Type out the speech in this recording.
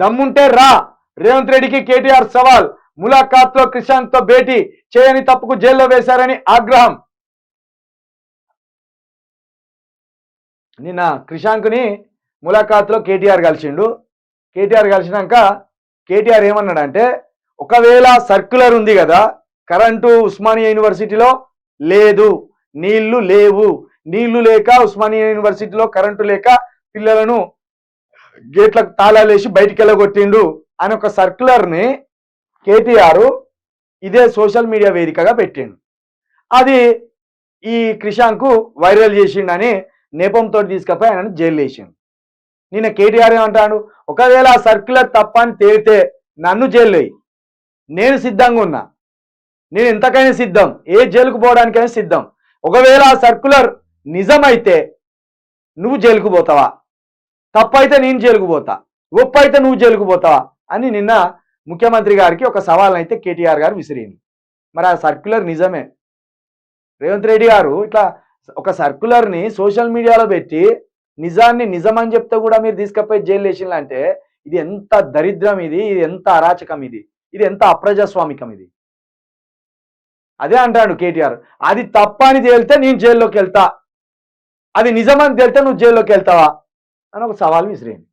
దమ్ముంటే రా. రేవంత్ రెడ్డికి కేటీఆర్ సవాల్. ములాఖాత్లో క్రిషాంత్తో భేటీ. చేయని తప్పుకు జైల్లో వేశారని ఆగ్రహం. నిన్న క్రిషాంక్ని ములాఖాత్లో కేటీఆర్ కలిసిండు. కేటీఆర్ కలిసినాక కేటీఆర్ ఏమన్నాడంటే ఒకవేళ సర్క్యులర్ ఉంది కదా కరెంటు ఉస్మానియా యూనివర్సిటీలో లేదు నీళ్ళు లేవు. నీళ్ళు లేక ఉస్మానియా యూనివర్సిటీలో కరెంటు లేక పిల్లలను గేట్లకు తాళాలు వేసి బయటికి వెళ్ళగొట్టిండు అని ఒక సర్క్యులర్ని కేటీఆర్ ఇదే సోషల్ మీడియా వేదికగా పెట్టిండు. అది ఈ క్రిషాంకు వైరల్ చేసిండని నేపంతో తీసుకపోయి ఆయన జైలు వేసిండు. నిన్న కేటీఆర్ ఏమంటాడు? ఒకవేళ ఆ సర్క్యులర్ తప్ప అని తేలితే నన్ను జైలు నేను సిద్ధంగా ఉన్నా. నేను ఎంతకైనా సిద్ధం. ఏ జైలుకు పోవడానికైనా సిద్ధం. ఒకవేళ ఆ సర్క్యులర్ నిజమైతే నువ్వు జైలుకు పోతావా? తప్పైతే నేను జైలుకుపోతా ఒప్పు అయితే నువ్వు జైలుకుపోతావా అని నిన్న ముఖ్యమంత్రి గారికి ఒక సవాల్ అయితే కేటీఆర్ గారు విసిరింది మరి ఆ సర్క్యులర్ నిజమే. రేవంత్ రెడ్డి గారు ఇట్లా ఒక సర్క్యులర్ని సోషల్ మీడియాలో పెట్టి నిజాన్ని నిజం అని చెప్తే కూడా మీరు తీసుకపోయి జైలు వేసిందంటే అంటే ఇది ఎంత దరిద్రం ఇది ఇది ఎంత అరాచకం ఇది ఇది ఎంత అప్రజాస్వామికం ఇది. అదే అంటాడు కేటీఆర్ అది తప్ప అని తేలితే నేను జైల్లోకి వెళ్తా. అది నిజమని తేలితే నువ్వు జైల్లోకి వెళ్తావా? అని ఒక సవాల్ విసిరేయండి